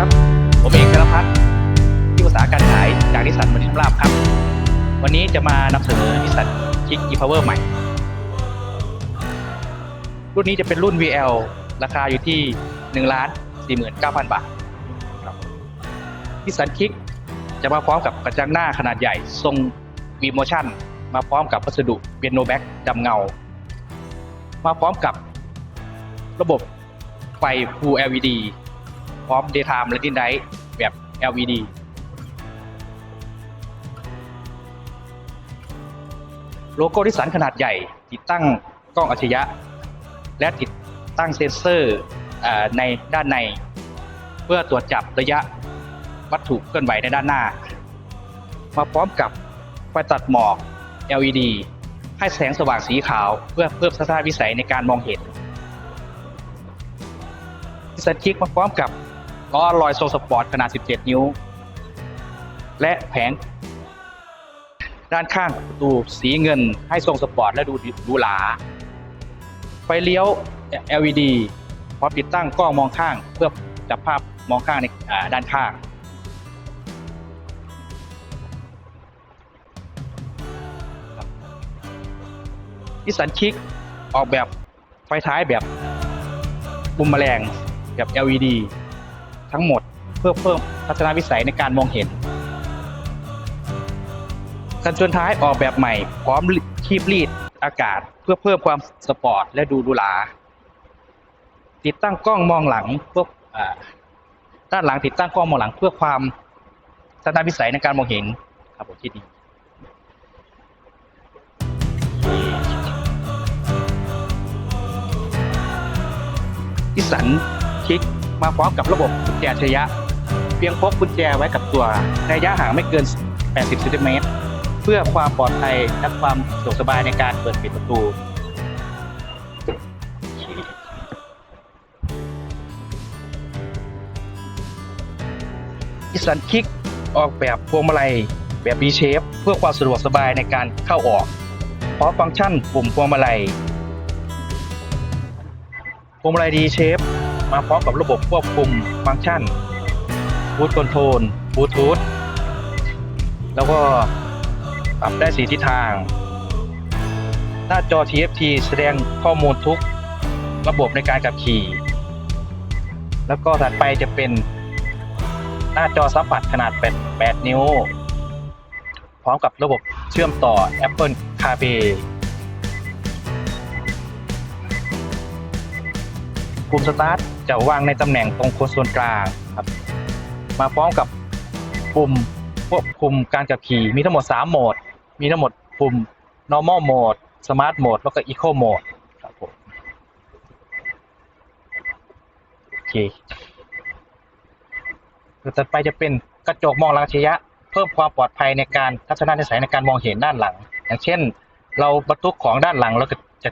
ครับ ผมเอกธนพัฒน์ที่ปรึกษาการขายจากนิสสันมณิชลาบครับ วันนี้จะมานำเสนอนิสสันคิก e-power ใหม่ รุ่นนี้จะเป็นรุ่น VL ราคาอยู่ที่1ล้าน49,000 บาทครับนิสสันคิกจะมาพร้อมกับกระจังหน้าขนาดใหญ่ ทรง V Motion มาพร้อมกับวัสดุเปียโนแบ็กดำเงา มาพร้อมกับระบบไฟ Full LED พร้อม Daytime Running Light แบบ LED โลโก้นิสสันขนาดใหญ่ ติดตั้งกล้องอัจฉริยะ และติดตั้งเซ็นเซอร์ในด้านใน เพื่อตรวจจับระยะวัตถุเคลื่อนไหวในด้านหน้า มาพร้อมกับไฟตัดหมอก LED ให้แสงสว่างสีขาวเพื่อเพิ่มทัศนวิสัยในการมองเห็นสันคิกมาพร้อมกับ ล้อลอยโซสปอร์ตขนาด 17 นิ้ว และแผง ด้านข้างประตูสีเงินให้ทรงสปอร์ตและดูดูหราไฟเลี้ยว LED พร้อมติดตั้งกล้องมองข้าง เพื่อจับภาพมองข้างในด้านข้างนิสสันคิกออกแบบไฟท้ายแบบปุ่มแมลงแบบ LED ทั้งหมดเพื่อเพิ่มทัศนวิสัยในการมองเห็นกันชนท้ายออกแบบใหม่ พร้อมคีบรีดอากาศ เพื่อเพิ่มความสปอร์ตและดูดูหราติดตั้งกล้องมองหลังเพื่อด้านหลังติดตั้งกล้องมองหลัง เพื่อความทัศนวิสัยในการมองเห็นครับผมที่ดีนิสสันคิก มาพร้อมกับระบบกุญแจอัจฉริยะ เพียงพกกุญแจไว้กับตัวในระยะห่างไม่เกิน 80เซนติเมตร เพื่อความปลอดภัยและความสะดวกสบายในการเปิดปิดประตูนิสันคิกออกแบบพวงมาลัยแบบ B shape เพื่อความสะดวกสบายในการเข้าออกพร้อมฟังก์ชันปุ่มพวงมาลัยพวงมาลัยดีเชฟ มาพร้อมกับระบบควบคุมฟังก์ชันบูทคอนโทรลบูทูธแล้วก็ปรับได้สีทิศทาง หน้าจอ TFT แสดงข้อมูลทุกระบบในการขับขี่ แล้วก็ถัดไปจะเป็นหน้าจอสัมผัสขนาด8 8นิ้ว พร้อมกับระบบเชื่อมต่อ Apple CarPlay ปุ่มสตาร์ท จะวางในตำแหน่งตรงโคนส่วนกลางครับ มาพร้อมกับปุ่มควบคุมการขับขี่มีทั้งหมด 3 โหมด มีทั้งหมดปุ่ม normal mode smart mode แล้วก็ eco mode ครับผมโอเคต่อไปจะเป็นกระจกมองหลังอัจฉริยะ เพิ่มความปลอดภัยในการทัศนวิสัยในการมองเห็นด้านหลัง อย่างเช่น เราบรรทุกของด้านหลังเราจะ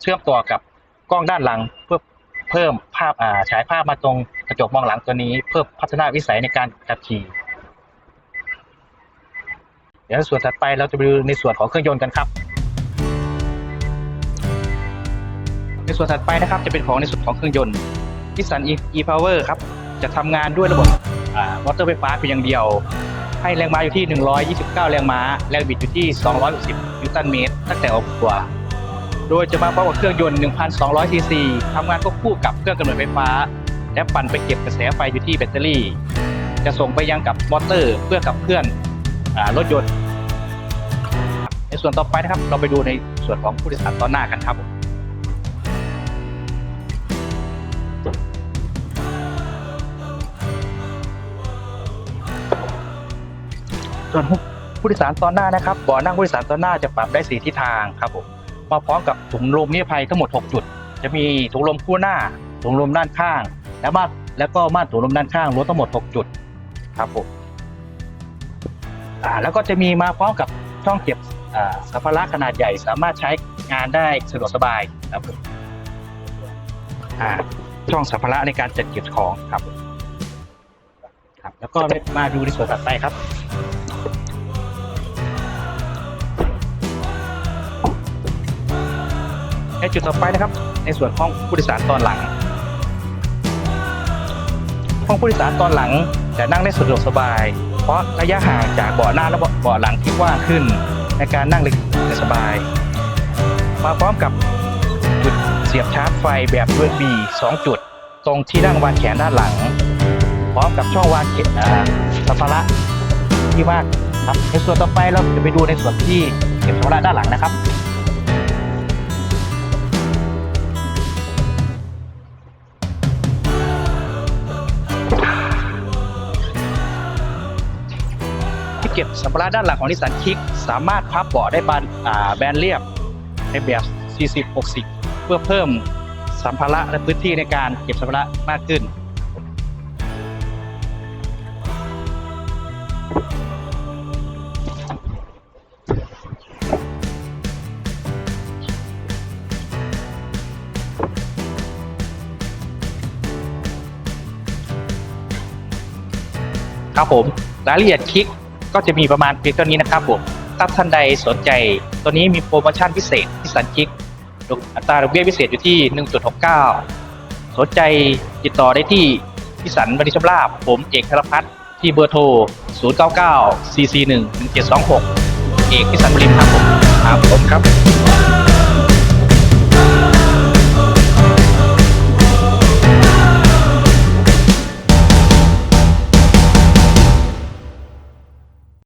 เชื่อมต่อกับกล้องด้านหลังเพื่อ เพิ่มภาพอ่าฉายภาพมาตรงกระจกมองหลังตัวนี้ เพื่อพัฒนาวิสัยในการขับขี่เดี๋ยวส่วนถัดไปเราจะไปดูในส่วนของเครื่องยนต์กันครับ ในส่วนถัดไปนะครับจะเป็นของในส่วนของเครื่องยนต์ Nissan e-Power ครับ จะทำงานด้วยระบบอ่ามอเตอร์ไฟฟ้าเพียงอย่างเดียว ให้แรงม้าอยู่ที่ 129 แรงม้า แรงบิดอยู่ที่ 260 นิวตันเมตร ตั้งแต่ออกตัว โดยจะมาพร้อมกับเครื่องยนต์ 1,200ซีซีทำงานควบคู่กับเครื่องกำเนิดไฟฟ้า และปั่นไปเก็บกระแสไฟอยู่ที่แบตเตอรี่ จะส่งไปยังกับมอเตอร์เพื่อขับเคลื่อนรถยนต์ ในส่วนต่อไปนะครับ เราไปดูในส่วนของผู้โดยสารตอนหน้ากันครับผมส่วนผู้โดยสารตอนหน้านะครับบ่อนั่งผู้โดยสารตอนหน้าจะปรับได้สีทิศทางครับผม มาพร้อมกับถุงลมนิรภัยทั้งหมด 6 จุด จะมีถุงลมคู่หน้า ถุงลมด้านข้าง และมาแล้วก็มาถุงลมด้านข้างรวมทั้งหมด 6 จุดครับผมอ่าแล้วก็จะมีมาพร้อมกับช่องเก็บอ่าสัมภาระขนาดใหญ่สามารถใช้งานได้สะดวกสบายครับผมอ่าช่องสัมภาระในการจัดเก็บของครับครับ แล้วก็มาดูในส่วนถัดไปครับ ในจุดต่อไปนะครับ ในส่วนของผู้โดยสารตอนหลังของผู้โดยสารตอนหลังจะนั่งได้สะดวกสบาย เพราะระยะห่างจากเบาะหน้าและเบาะหลังที่กว้างขึ้น ในการนั่งได้สบาย มาพร้อมกับจุดเสียบชาร์จไฟแบบ USB 2 จุด ตรงที่นั่งวางแขนด้านหลัง พร้อมกับช่องวางเก็บอ่าสัมภาระที่ว่างครับในส่วนต่อไปเราจะไปดูในส่วนที่เก็บสัมภาระด้านหลังนะครับ เก็บสัมภาระด้านหลังของนิสสันคิก สามารถพับเบาะได้บานแบนเรียบในแบบ 40-60 เพื่อเพิ่มสัมภาระและพื้นที่ในการเก็บสัมภาระมากขึ้น ครับผม รายละเอียดคลิก ก็จะมีประมาณเพียงเท่านี้นะครับผมถ้าท่านใดสนใจ ตัวนี้มีโปรโมชั่นพิเศษที่สันคลิกอัตราดอกเบี้ยพิเศษอยู่ที่ 1.69 สนใจติดต่อได้ที่พิสันบริชมราบผมเอกธรพัฒน์ที่เบอร์โทร 099 441 1726 เอกพิสันบริมครับผม